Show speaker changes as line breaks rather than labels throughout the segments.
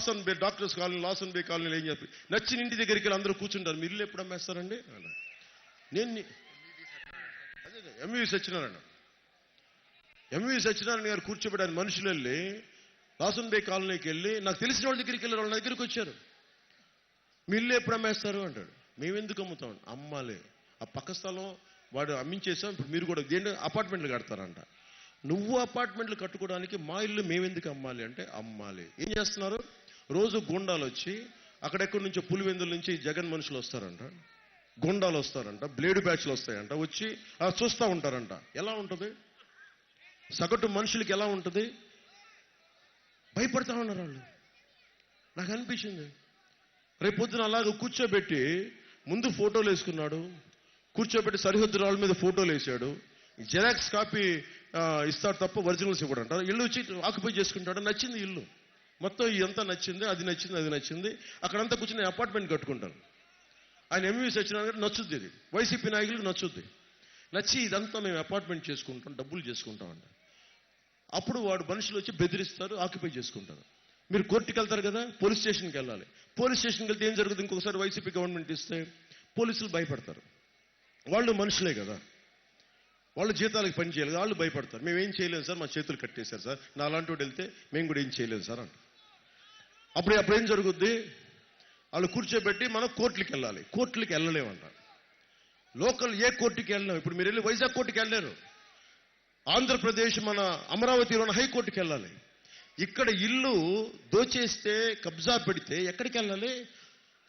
Lawson Bay doctors colony Lawson Bay కాలనీలో ఏం చెప్పి నచ్చిన ఇంటి దగ్గరికి వెళ్ళి అందరూ కూర్చుంటారు. మీరు ఇల్లు ఎప్పుడు అమ్మేస్తారండి? నేను ని- అదే ఎంవి సత్యనారాయణ. ఎంవి సత్యనారాయణ గారు కూర్చోబెట్టారు. మనుషులు వెళ్ళి లాసన్ బే కాలనీకి వెళ్ళి నాకు తెలిసిన వాళ్ళ దగ్గరికి వెళ్ళి వాళ్ళ దగ్గరికి వచ్చారు. మీ ఇల్లు ఎప్పుడు అమ్మేస్తారు? అంటాడు. మేము ఎందుకు అమ్ముతాం? అమ్మాలి. ఆ పక్క స్థలం వాడు అమ్మించేసాం. ఇప్పుడు మీరు కూడా దేంట్లో అపార్ట్మెంట్లు కడతారంట. నువ్వు అపార్ట్మెంట్లు కట్టుకోవడానికి మా ఇల్లు మేమెందుకు అమ్మాలి? అంటే అమ్మాలి. ఏం చేస్తున్నారు? రోజు గుండాలు వచ్చి అక్కడెక్కడి నుంచో పులివెందుల నుంచి జగన్ మనుషులు వస్తారంట. గుండాలు వస్తారంట బ్లేడు బ్యాచ్లు వస్తాయంట. వచ్చి చూస్తూ ఉంటారంట. ఎలా ఉంటుంది? సగటు మనుషులకి ఎలా ఉంటుంది? భయపడతా ఉన్నారు వాళ్ళు. నాకు అనిపించింది. రేపు పొద్దున అలాగ కూర్చోబెట్టి ముందు ఫోటోలు వేసుకున్నాడు. కూర్చోబెట్టి సరిహద్దు రాళ్ళ మీద ఫోటోలు వేసాడు. జెరాక్స్ కాపీ ఇస్తాడు తప్ప ఒరిజినల్స్ ఇవ్వడంట. అంటారు ఇల్లు వచ్చి ఆక్యుపై చేసుకుంటాడు. నచ్చింది ఇల్లు. మొత్తం ఎంత నచ్చింది అది నచ్చింది అది నచ్చింది. అక్కడంతా కూర్చుని అపార్ట్మెంట్ కట్టుకుంటాను. ఆయన ఎంవీఎస్ వచ్చిన నచ్చుద్ది ఇది. వైసీపీ నాయకులకు నచ్చుద్ది. నచ్చి ఇదంతా మేము అపార్ట్మెంట్ చేసుకుంటాం డబ్బులు చేసుకుంటాం అంట అప్పుడు వాడు మనుషులు వచ్చి బెదిరిస్తారు ఆక్యుపై చేసుకుంటారు. మీరు కోర్టుకి వెళ్తారు కదా పోలీస్ స్టేషన్కి వెళ్ళాలి. పోలీస్ స్టేషన్కి వెళ్తే ఏం జరుగుతుంది? ఇంకొకసారి వైసీపీ గవర్నమెంట్ ఇస్తే పోలీసులు భయపడతారు. వాళ్ళు మనుషులే కదా. వాళ్ళు జీతాలకు పని చేయాలి వాళ్ళు భయపడతారు. మేము ఏం చేయలేము సార్? మా చేతులు కట్టేశారు సార్. నా అలాంటి వాడు వెళ్తే మేము కూడా ఏం చేయలేము సార్ అంటారు. అప్పుడు అప్పుడు ఏం జరుగుద్ది. వాళ్ళు కూర్చోబెట్టి మనం కోర్టులకు వెళ్ళాలి. కోర్టులకు వెళ్ళలేమంట. లోకల్ ఏ కోర్టుకి వెళ్ళలేము ఇప్పుడు మీరు వెళ్ళి వైజాగ్ కోర్టుకి వెళ్ళలేరు. ఆంధ్రప్రదేశ్ మన అమరావతిలో ఉన్న హైకోర్టుకి వెళ్ళాలి. ఇక్కడ ఇల్లు దోచేస్తే కబ్జా పెడితే ఎక్కడికి వెళ్ళాలి?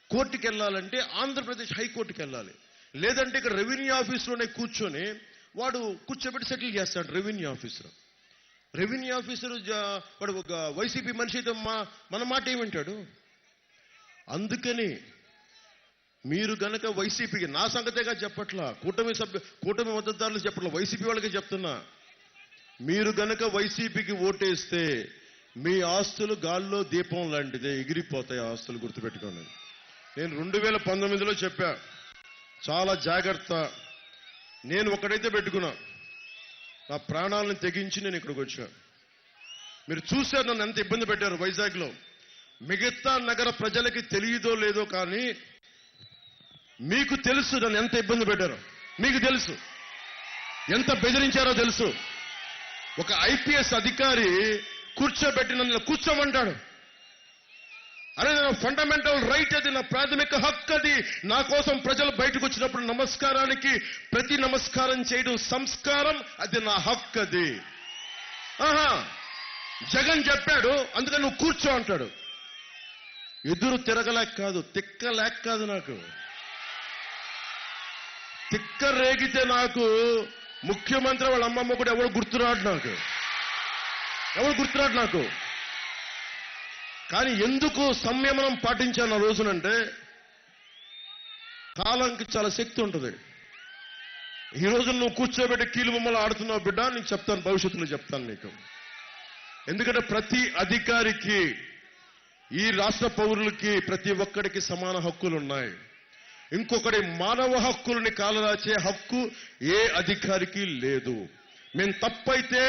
కోర్టుకి వెళ్ళాలంటే ఆంధ్రప్రదేశ్ హైకోర్టుకి వెళ్ళాలి. లేదంటే ఇక్కడ రెవెన్యూ ఆఫీస్లోనే కూర్చొని వాడు కూర్చోబెట్టి సెటిల్ చేస్తాడు రెవెన్యూ ఆఫీసర్ రెవెన్యూ ఆఫీసర్ జా- వాడు ఒక వైసీపీ మనిషి మా మన మాట ఏమంటాడు? అందుకని మీరు గనక వైసీపీకి నా సంగతేగా చెప్పట్లా కూటమి సభ్యు కూటమి మద్దతుదారులు చెప్పట్లా వైసీపీ వాళ్ళకి చెప్తున్నా. మీరు గనక వైసీపీకి ఓటేస్తే మీ ఆస్తులు గాల్లో దీపం లాంటిదే ఎగిరిపోతాయి ఆస్తులు గుర్తుపెట్టుకోండి. నేను రెండు వేల పంతొమ్మిదిలో చెప్పా చాలా జాగ్రత్త. నేను ఒకటైతే పెట్టుకున్నా. నా ప్రాణాలను తెగించి నేను ఇక్కడికి వచ్చాను మీరు చూశారు నన్ను ఎంత ఇబ్బంది పెట్టారు వైజాగ్లో. మిగతా నగర ప్రజలకి తెలియదో లేదో కానీ మీకు తెలుసు నన్ను ఎంత ఇబ్బంది పెట్టారో. మీకు తెలుసు. ఎంత బెదిరించారో తెలుసు. ఒక ఐపీఎస్ అధికారి కూర్చోబెట్టి నన్ను కూర్చోమంటాడు. అదే నా ఫండమెంటల్ రైట్ అది నా ప్రాథమిక హక్కు అది. నా కోసం ప్రజలు బయటకు వచ్చినప్పుడు నమస్కారానికి ప్రతి నమస్కారం చేయడం సంస్కారం అది నా హక్కు అది. ఆహా జగన్ చెప్పాడు అందుకని నువ్వు కూర్చో అంటాడు. ఎదురు తిరగలేక కాదు తిక్క లేక కాదు నాకు. తిక్క రేగితే నాకు ముఖ్యమంత్రి వాళ్ళ అమ్మమ్మ కూడా ఎవరు గుర్తురాడు నాకు? ఎవరు గుర్తురాడు నాకు? కానీ ఎందుకు సంయమనం పాటించాను ఆ రోజునంటే కాలంకి చాలా శక్తి ఉంటుంది. ఈ రోజు నువ్వు కూర్చోబెట్టి కీలు బొమ్మలు ఆడుతున్నావు బిడ్డ నీకు చెప్తాను భవిష్యత్తులో చెప్తాను నీకు. ఎందుకంటే ప్రతి అధికారికి ఈ రాష్ట్ర పౌరులకి ప్రతి ఒక్కడికి సమాన హక్కులు ఉన్నాయి. ఇంకొకటి మానవ హక్కులని కాలరాచే హక్కు ఏ అధికారికి లేదు. మేము తప్పైతే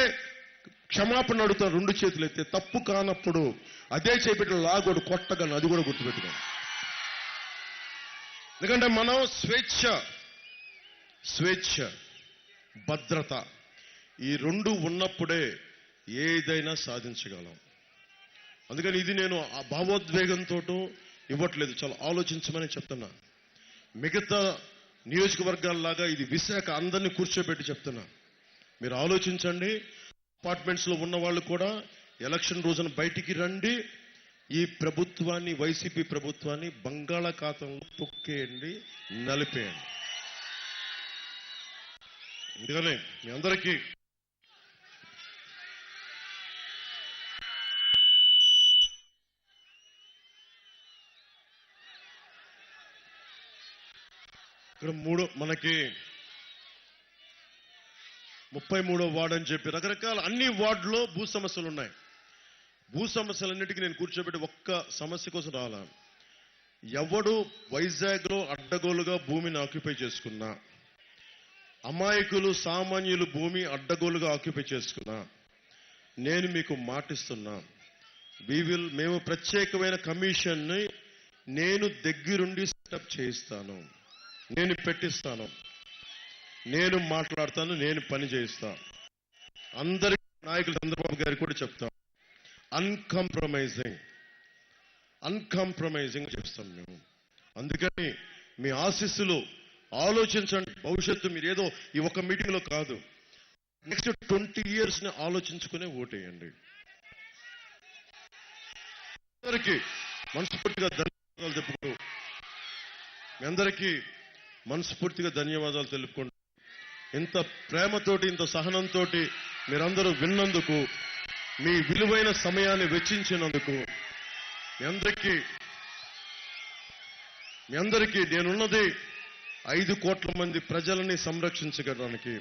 క్షమాపణ అడుగుతాం రెండు చేతులు ఎత్తే తప్పు కానప్పుడు అదే చేపెట్టిన లాగోడు కొట్టగలను అది కూడా గుర్తుపెట్టుకోండి. ఎందుకంటే మనం స్వేచ్ఛ స్వేచ్ఛ భద్రత ఈ రెండు ఉన్నప్పుడే ఏదైనా సాధించగలం. అందుకని ఇది నేను ఆ భావోద్వేగంతో ఇవ్వట్లేదు చాలా ఆలోచించమని చెప్తున్నా. మిగతా నియోజకవర్గాల్లాగా ఇది విశాఖ అందరినీ కూర్చోబెట్టి చెప్తున్నా. మీరు ఆలోచించండి అపార్ట్మెంట్స్లో ఉన్న వాళ్ళు కూడా ఎలక్షన్ రోజున బయటికి రండి. ఈ ప్రభుత్వాన్ని వైసీపీ ప్రభుత్వాన్ని బంగాళాఖాతంలో తొక్కేయండి నలిపేయండి. అందుకనే మీ అందరికీ ఇక్కడ మూడు మనకి ముప్పై మూడో వార్డు అని చెప్పి రకరకాల అన్ని వార్డులో భూ సమస్యలు ఉన్నాయి. భూ సమస్యలన్నిటికీ నేను కూర్చోబెట్టి ఒక్క సమస్య కోసం రాలా. ఎవడు వైజాగ్లో అడ్డగోలుగా భూమిని ఆక్యుపై చేసుకున్నా అమాయకులు సామాన్యులు భూమి అడ్డగోలుగా ఆక్యుపై చేసుకున్నా నేను మీకు మాటిస్తున్నా. వి విల్ మేము ప్రత్యేకమైన కమిషన్ని నేను దగ్గరుండి సెటప్ చేయిస్తాను. నేను పెట్టిస్తాను. నేను మాట్లాడతాను నేను పని చేయిస్తా. అందరి నాయకులు చంద్రబాబు గారికి కూడా చెప్తాం. అన్కంప్రమైజింగ్ అన్కంప్రమైజింగ్ చెప్తాం మేము. అందుకని మీ ఆశీస్సులు ఆలోచించండి. భవిష్యత్తు మీరు ఏదో ఈ ఒక్క మీటింగ్లో కాదు. నెక్స్ట్ ట్వంటీ ఇయర్స్ని ఆలోచించుకునే ఓటేయండి. అందరికీ మనస్ఫూర్తిగా ధన్యవాదాలు తెలుపుకుంటూ మీ అందరికీ మనస్ఫూర్తిగా ధన్యవాదాలు తెలుపుకుంటూ ఇంత ప్రేమతోటి ఇంత సహనంతో మీరందరూ విన్నందుకు మీ విలువైన సమయాన్ని వెచ్చించినందుకు మీ అందరికీ మీ అందరికీ నేనున్నది ఐదు కోట్ల మంది ప్రజలని సంరక్షించడానికి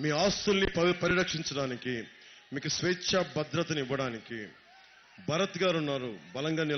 మీ ఆస్తుల్ని పరి- పరిరక్షించడానికి మీకు స్వేచ్ఛ భద్రతని ఇవ్వడానికి. భరత్ గారు ఉన్నారు బలంగా నిల